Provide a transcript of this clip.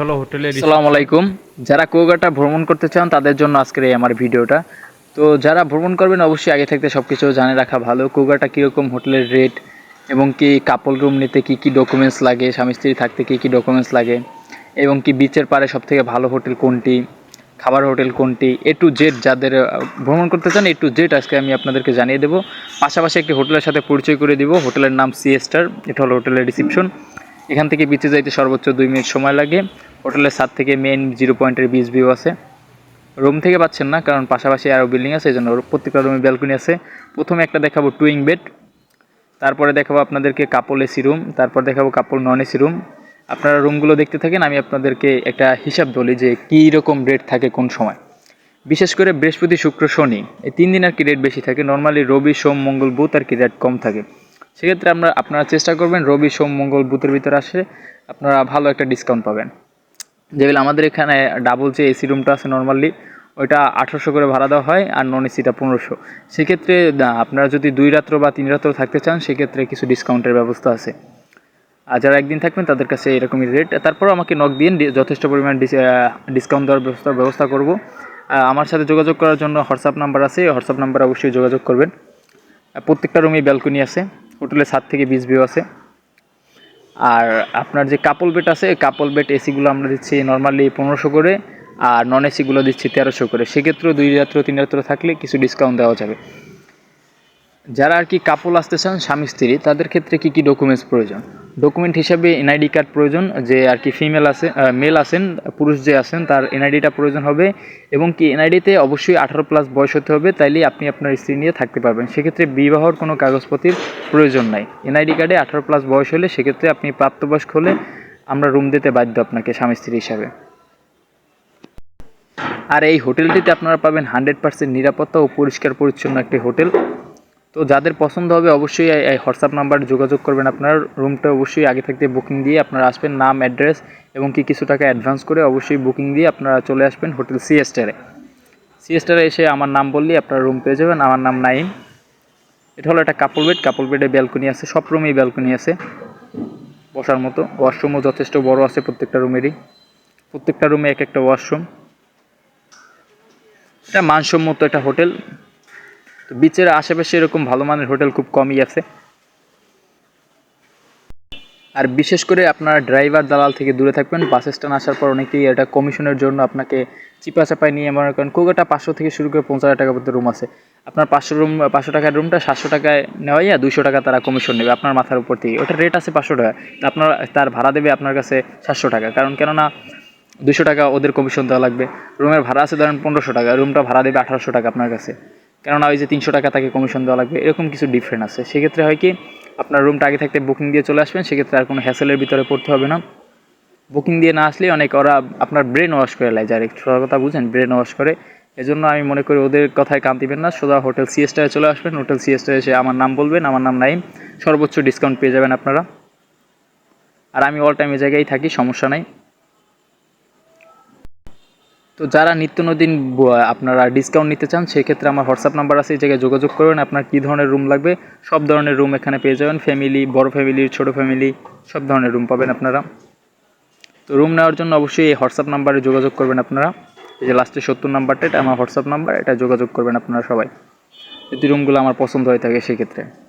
হলো হোটেলের আসসালামু আলাইকুম। যারা কুয়াকাটা ভ্রমণ করতে চান, তাদের জন্য আজকের এই আমার ভিডিওটা। তো যারা ভ্রমণ করবেন, অবশ্যই আগে থাকতে সব কিছু জানে রাখা ভালো। কুয়াকাটা কীরকম হোটেলের রেট এবং কি কাপল রুম নিতে কী কী ডকুমেন্টস লাগে, স্বামী স্ত্রী থাকতে কী কী ডকুমেন্টস লাগে, এবং কি বিচের পাড়ে সবথেকে ভালো হোটেল কোনটি, খাবার হোটেল কোনটি এ টু জেড যাদের ভ্রমণ করতে চান এ টু জেড আজকে আমি আপনাদেরকে জানিয়ে দেবো। পাশাপাশি একটি হোটেলের সাথে পরিচয় করে দিব। হোটেলের নাম সি স্টার এটা হলো হোটেলের রিসিপশন এখান থেকে বিচে যাইতে সর্বোচ্চ দুই মিনিট সময় লাগে। হোটেলের সাত থেকে মেন জিরো পয়েন্টের বিচ ভিউ আছে। রুম থেকে পাচ্ছেন না, কারণ পাশাপাশি আরও বিল্ডিং আছে এই জন্য প্রত্যেকটা রুমে ব্যালকনি আছে। প্রথমে একটা দেখাবো টুইং বেড তারপরে দেখাবো আপনাদেরকে কাপল এসি রুম তারপর দেখাবো কাপল নন এসি রুম আপনারা রুমগুলো দেখতে থাকেন, আমি আপনাদেরকে একটা হিসাব বলি যে কী রকম রেট থাকে কোন সময়। বিশেষ করে বৃহস্পতি, শুক্র, শনি, এই তিন দিন আর কি রেট বেশি থাকে। নর্মালি রবি, সোম, মঙ্গল, বুধ আর কি রেট কম থাকে। সেক্ষেত্রে আমরা, আপনারা চেষ্টা করবেন রবি, সোম, মঙ্গল, বুধের ভিতরে আসে আপনারা ভালো একটা ডিসকাউন্ট পাবেন। যেগুলো আমাদের এখানে ডাবল যে এসি রুমটা আছে নর্মালি ওইটা আঠারোশো করে ভাড়া দেওয়া হয় আর নন এসিটা পনেরোশো। সেক্ষেত্রে আপনারা যদি দুই রাত্র বা তিন রাত্র থাকতে চান, সেক্ষেত্রে কিছু ডিসকাউন্টের ব্যবস্থা আছে। আর যারা একদিন থাকবেন, তাদের কাছে এরকমই রেট তারপর আমাকে নক ডি- যথেষ্ট পরিমাণ ডিসকাউন্ট দেওয়ার ব্যবস্থা ব্যবস্থা করব। আমার সাথে যোগাযোগ করার জন্য হোয়াটসঅ্যাপ নাম্বার আছে হোয়াটসঅ্যাপ নাম্বার অবশ্যই যোগাযোগ করবেন। প্রত্যেকটা রুমে ব্যালকনি আছে হোটেলের সাত থেকে বিচ ভিউ আছে। আর আপনার যে কাপল বেড আছে কাপল বেড এসিগুলো আমরা দিচ্ছি নর্মালি পনেরোশো করে, আর নন এসিগুলো দিচ্ছি তেরোশো করে। সেক্ষেত্রেও দুই রাত্র, তিন রাত্র থাকলে কিছু ডিসকাউন্ট দেওয়া যাবে। যারা আর কি কাপল আসতে চান, স্বামী, স্ত্রী, তাদের ক্ষেত্রে কি কি ডকুমেন্টস প্রয়োজন? ডকুমেন্ট হিসাবে এনআইডি কার্ড প্রয়োজন, যে আর কি ফিমেল আছে মেল আছেন, পুরুষ যে আছেন, তার এনআইডিটা প্রয়োজন হবে। এবং কি এনআইডিতে অবশ্যই আঠারো প্লাস বয়স হতে হবে তাইলে আপনি আপনার স্ত্রী নিয়ে থাকতে পারবেন। সেক্ষেত্রে বিবাহর কোনো কাগজপত্রের প্রয়োজন নাই। এনআইডি কার্ডে আঠারো প্লাস বয়স হলে সেক্ষেত্রে আপনি প্রাপ্তবয়স্ক হলে আমরা রুম দিতে বাধ্য আপনাকে স্বামী স্ত্রী হিসাবে। আর এই হোটেলটিতে আপনারা পাবেন হান্ড্রেড পার্সেন্ট নিরাপত্তা ও পরিষ্কার পরিচ্ছন্ন একটি হোটেল। তো যাদের পছন্দ হবে অবশ্যই এই- হোয়াটসঅ্যাপ নাম্বার যোগাযোগ করবেন আপনার। রুমটা অবশ্যই আগে থাকতে বুকিং দিয়ে আপনারা আসবেন, নাম, অ্যাড্রেস এবং কি কিছু টাকা অ্যাডভান্স করে অবশ্যই বুকিং দিয়ে আপনারা চলে আসবেন হোটেল সি স্টারে। সি স্টারে এসে আমার নাম বললেই আপনারা রুম পেয়ে যাবেন। আমার নাম নাইম এটা হলো একটা কাপল বেড কাপল বেডে ব্যালকনি আছে, সব রুমেই ব্যালকনি আছে। বসার মতো। ওয়াশরুমও যথেষ্ট বড় আছে প্রত্যেকটা রুমেরই প্রত্যেকটা রুমে এক একটা ওয়াশরুম এটা মানসম্মত একটা হোটেল। তো বিচের আশেপাশে এরকম ভালো মানের হোটেল খুব কমই আছে। আর বিশেষ করে আপনার ড্রাইভার দালাল থেকে দূরে থাকবেন বাস স্ট্যান্ড আসার পর অনেকেই এটা কমিশনের জন্য আপনাকে চিপা চাপায় নিয়ে মনে করেন, কোকাটা পাঁচশো থেকে শুরু করে পঞ্চাশ টাকা পর্যন্ত রুম আছে। আপনার পাঁচশো রুম পাঁচশো টাকার রুমটা সাতশো টাকায় নেওয়া যায় দুশো টাকা তারা কমিশন নেবে আপনার মাথার উপর থেকে। ওটা রেট আছে পাঁচশো টাকা। আপনার, তার ভাড়া দেবে আপনার কাছে সাতশো টাকা। কারণ কেননা দুশো টাকা ওদের কমিশন দেওয়া লাগবে। রুমের ভাড়া আছে ধরেন পনেরোশো টাকা রুমটা ভাড়া দেবে আঠারোশো টাকা আপনার কাছে। কেননা ওই যে তিনশো টাকা তাকে কমিশন দেওয়া লাগবে, এরকম কিছু ডিফারেন্ট আছে। সেক্ষেত্রে হয় কি, আপনার রুমটা আগে থাকতে বুকিং দিয়ে চলে আসবেন, সেক্ষেত্রে আর কোনো হ্যাসেলের ভিতরে পড়তে হবে না। বুকিং দিয়ে না আসলে অনেক ওরা আপনার ব্রেন ওয়াশ করে লাই যার একটু কথা বুঝেন ব্রেন ওয়াশ করে। এজন্য আমি মনে করি ওদের কথায় কান দিবেন না, সোজা হোটেল সিএসটারে চলে আসবেন হোটেল সিএসটারে এসে আমার নাম বলবেন, আমার নাম নাইম, সর্বোচ্চ ডিসকাউন্ট পেয়ে যাবেন আপনারা। আর আমি অল টাইম এই জায়গায় থাকি, সমস্যা নাই। তো যারা নিত্য নতুন ব- আপনারা ডিসকাউন্ট নিতে চান, সেক্ষেত্রে আমার হোয়াটসঅ্যাপ নাম্বার আছে, এই জায়গায় যোগাযোগ করবেন। আপনার কী ধরনের রুম লাগবে? সব ধরনের রুম এখানে পেয়ে যাবেন। ফ্যামিলি বড় ফ্যামিলির ছোট ফ্যামিলি সব ধরনের রুম পাবেন আপনারা। তো রুম নেওয়ার জন্য অবশ্যই এই হোয়াটসঅ্যাপ নাম্বারে যোগাযোগ করবেন আপনারা। এই যে লাস্টে সত্তর নাম্বারটা এটা আমার হোয়াটসঅ্যাপ নাম্বার এটা যোগাযোগ করবেন আপনারা সবাই। যদি রুমগুলো আমার পছন্দ হয়ে থাকে, সেক্ষেত্রে।